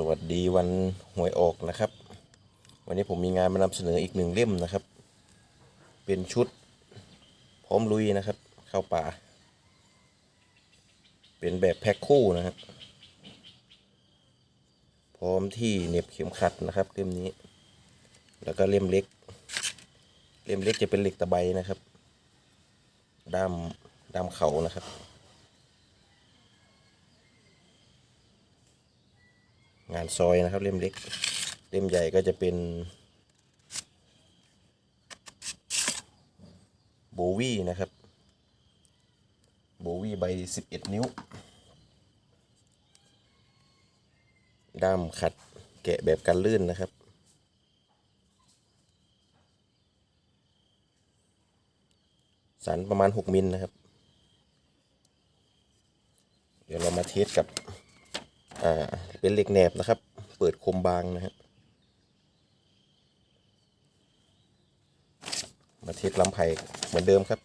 สวัสดีวันหวยออกนะครับ วันนี้ผมมีงานมานำเสนออีกหนึ่งเล่มนะครับ เป็นชุด พร้อมลุยนะครับ เข้าป่า เป็นแบบแพ็คคู่นะฮะพร้อมที่เน็บเข็มขัดนะครับเล่มนี้ แล้วก็เล่มเล็ก เล่มเล็กจะเป็นเหล็กตะไบนะครับด้ามด้ามเขานะครับ งานซอยนะครับเล่มเล็ก เล่มใหญ่ก็จะเป็นโบวี่นะครับโบวี่ใบ 11 นิ้ว ด้ามขัดแกะแบบกันลื่นนะครับ สันประมาณ 6 มิลนะครับ เดี๋ยวเรามาเทสกับอ่า เป็นเหล็กแหนบนะครับ เปิดคมบางนะฮะมาเทสลำไผ่เหมือนเดิมครับ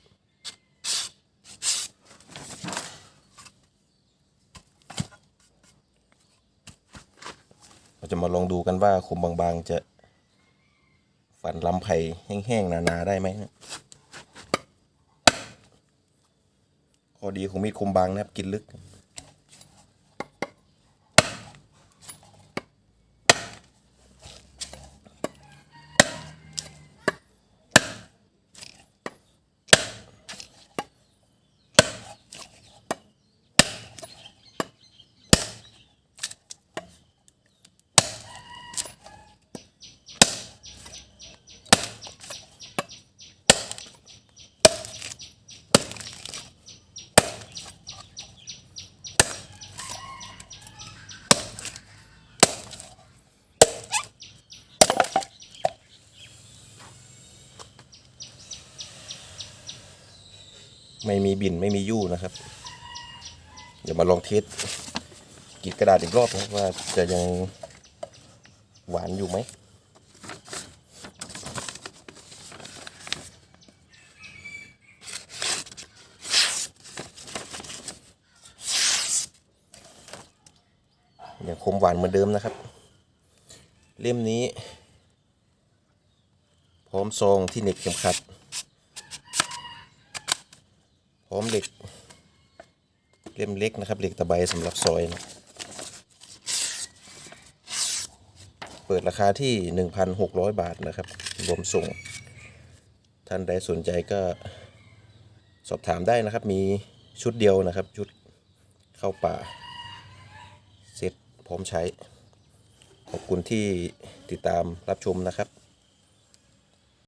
เราจะมาลองดูกันว่าคมบางๆจะฝันลำไผ่แห้งๆหนาๆได้ไหมนะข้อดีของมีดคมบางนะครับกินลึก ไม่มีบินไม่มียู่ นะครับ เดี๋ยวมาลองเทสกีดกระดาษอีกรอบนะว่าจะยังหวานอยู่ไหมยังคมหวานเหมือนเดิมนะครับ เล่มนี้ พร้อมซองที่เน็บเข็มขัด พร้อมเหล็กเล่มเล็กนะครับเหล็กตะไบสำหรับซอยนะเปิดราคาที่ 1,600 บาทนะครับรวมส่ง ท่านใดสนใจก็สอบถามได้นะครับ มีชุดเดียวนะครับ ชุดเข้าป่าเซ็ตพร้อมใช้ ขอบคุณที่ติดตามรับชมนะครับ